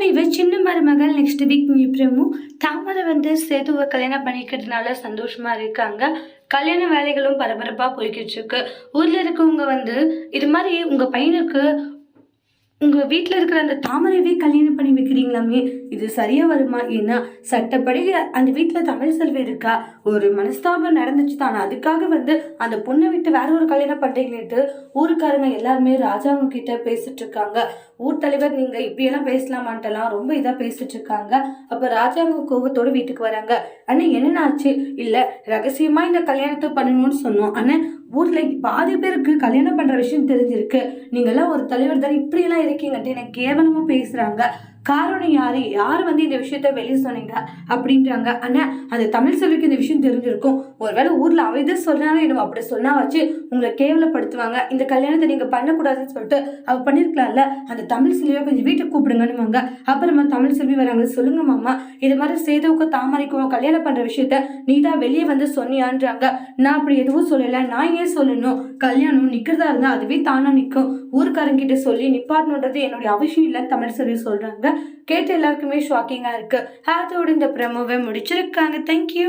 தலைவிவ சின்ன மருமகள் next week Prabhu. தாமரை வந்து சேதுவை கல்யாணம் பண்ணிக்கிறதுனால சந்தோஷமாக இருக்காங்க. கல்யாண வேலைகளும் பரபரப்பாக போய்கிட்டு இருக்கு. ஊரில் இருக்கவங்க வந்து இது மாதிரி உங்கள் பையனுக்கு உங்கள் வீட்டில் இருக்கிற அந்த தாமரையவே கல்யாணம் பண்ணி வைக்கிறீங்களாமே? இது சரியாக வருமா? ஏன்னா சட்டப்படி அந்த வீட்டில் தமிழ் செல்வி இருக்கா? ஒரு மனஸ்தாபம் நடந்துச்சு தான். அதுக்காக வந்து அந்த பொண்ணை விட்டு வேற ஒரு கல்யாணம் பண்ணுறீங்கன்ட்டு ஊருக்காரங்க எல்லாருமே ராஜாங்க கிட்ட பேசிட்டு இருக்காங்க. ஊர் தலைவர் நீங்கள் இப்படியெல்லாம் பேசலாமான்ட்டெல்லாம் ரொம்ப இதாக பேசிட்டு இருக்காங்க. அப்போ ராஜாங்க கோபத்தோடு வீட்டுக்கு வராங்க. அண்ணா என்னென்ன ஆச்சு இல்லை ரகசியமாக இந்த கல்யாணத்தை பண்ணணும்னு சொன்னோம். ஆனால் ஊரில் பாதி பேருக்கு கல்யாணம் பண்ணுற விஷயம் தெரிஞ்சிருக்கு. நீங்கள்லாம் ஒரு தலைவர் தானே. இப்படியெல்லாம் இருக்கீங்கன்ட்டு என்னை கேவலமாக பேசுகிறாங்க காரணம் யாரு? யார் வந்து இந்த விஷயத்த வெளியே சொன்னீங்க? அப்படின்றாங்க. அண்ணா அந்த தமிழ் செல்விக்கு இந்த விஷயம் தெரிஞ்சிருக்கும். ஒருவேளை ஊரில் அவ இதை சொன்னாலும் என்னமோ அப்படி சொன்னா வச்சு உங்களை கேவலப்படுத்துவாங்க. இந்த கல்யாணத்தை நீங்கள் பண்ணக்கூடாதுன்னு சொல்லிட்டு அவ பண்ணியிருக்கலாம்ல அந்த தமிழ் செல்வியை கொஞ்சம் வீட்டுக்கு கூப்பிடுங்கன்னுவாங்க. அப்புறமா தமிழ் செல்வி வராங்க. சொல்லுங்க மாமா இது மாதிரி சேதுவுக்கு தாமரைக்கும் கல்யாணம் பண்ணுற விஷயத்த நீ தான் வெளியே வந்து சொன்னியான்றாங்க. நான் அப்படி எதுவும் சொல்லலை. நான் ஏன் சொல்லணும்? கல்யாணம் நிற்கிறதா இருந்தால் அதுவே தானாக நிற்கும் ஊருக்காரங்கிட்ட சொல்லி நிப்பாட்டணுன்றது என்னுடைய அவசியம் இல்லைன்னு தமிழ் செல்வி சொல்கிறாங்க கேட்டு எல்லாருக்குமே ஷாக்கிங்கா இருக்கு. அதோட இந்த ப்ரமோவை முடிச்சிருக்காங்க. தேங்க்யூ